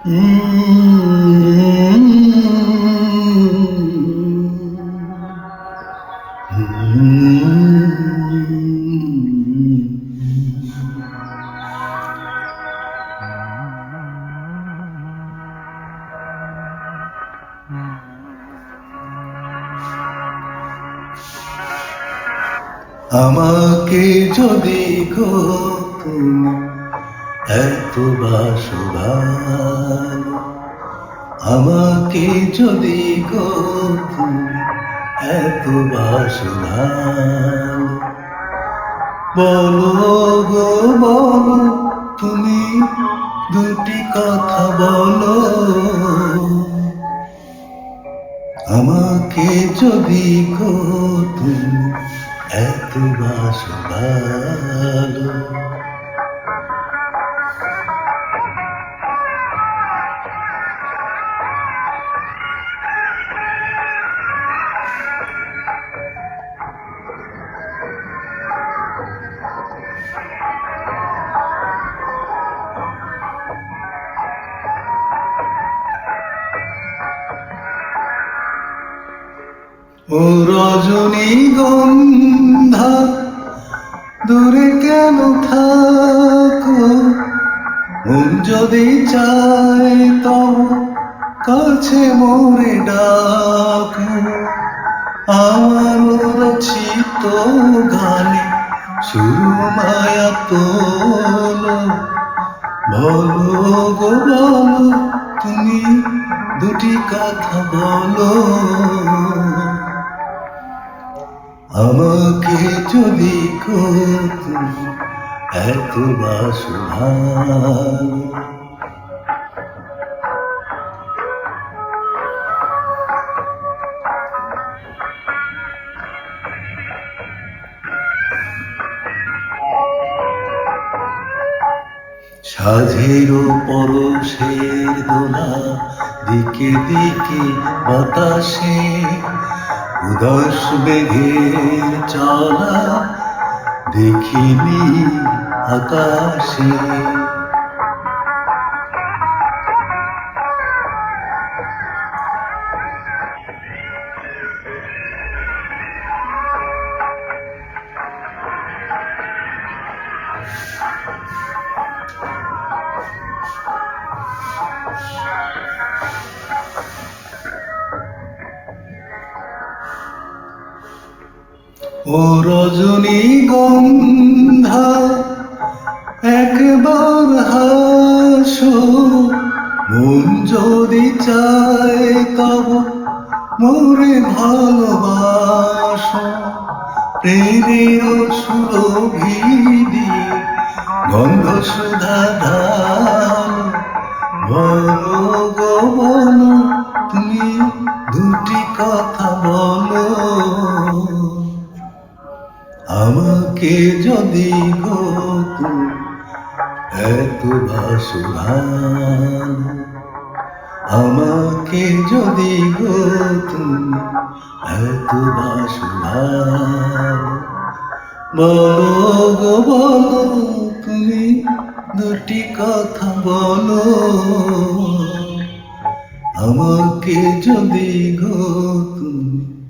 আমাকে যদি গো তুমি এত বাসো ভালো আমাকে যদি গো তুমি এত বাসো ভালো বলো গো, বলো তুমি দুটি কথা বলো। আমাকে যদি গো তুমি এত বাসো ও রজনী গন্ধা, দূরে কেন থাকো? মন যদি চায় তো কাছে মোরে ডাকো। আমার রচিত গানে শুরু মায়া তোলো। বলো গো বলো, তুমি দুটি কথা বলো। যদি এত বাসো ভালো সাধের পরশের দোলা দিকে দিকে বাতাসে উদাস বেগে চলা দেখিনি আকাশে। ও রজনী গন্ধা, একবার হাসো, মন যদি চায় তব মোরে ভালোবাসো। প্রেমের সুরভিদি গন্ধ সুধা আমাকে যদি গো তুমি এত বাসো ভালো আমাকে যদি গো তুমি এত বাসো ভালো বলো গো, বলো তুমি দুটি কথা বলো। আমাকে যদি গো